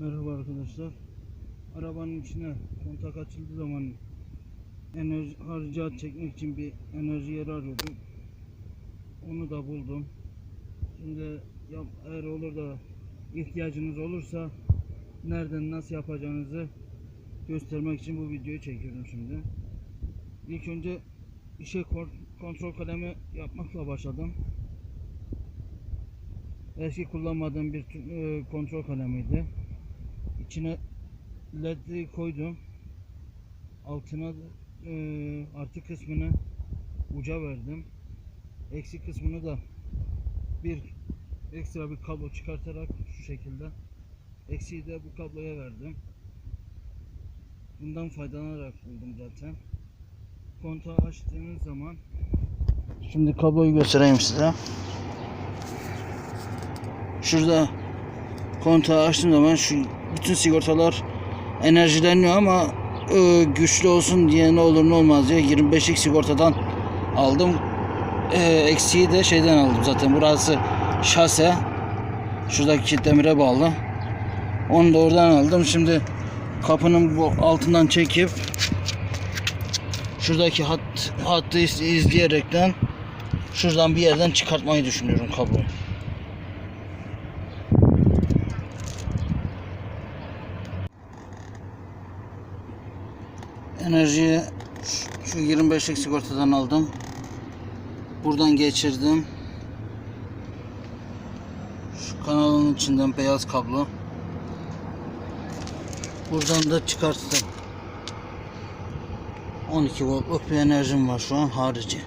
Merhaba arkadaşlar. Arabanın içine kontak açıldığı zaman enerji harcı çekmek için bir enerji yeri arıyordum. Onu da buldum. Şimdi yap, eğer olur da ihtiyacınız olursa nereden nasıl yapacağınızı göstermek için bu videoyu çekiyorum şimdi. İlk önce işe kon- kontrol kalemi yapmakla başladım. Eski kullanmadığım bir e, kontrol kalemiydi. İçine led'i koydum. Altına e, artı kısmını uca verdim. Eksik kısmını da bir ekstra bir kablo çıkartarak şu şekilde eksiği de bu kabloya verdim. Bundan faydalanarak buldum zaten. Kontağı açtığınız zaman Şimdi kabloyu göstereyim size. Şurada kontağı açtığım zaman şu bütün sigortalar enerjileniyor ama e, güçlü olsun diye ne olur ne olmaz diye 25'lik sigortadan aldım. E, eksiği de şeyden aldım zaten. Burası şase. Şuradaki demire bağlı. Onu da oradan aldım. Şimdi kapının bu altından çekip şuradaki hat, hattı iz- izleyerekten şuradan bir yerden çıkartmayı düşünüyorum kabloyu. Enerjiyi şu 25'lik sigortadan aldım. Buradan geçirdim. Şu kanalın içinden beyaz kablo. Buradan da çıkarttım. 12 voltluk bir enerjim var şu an harici.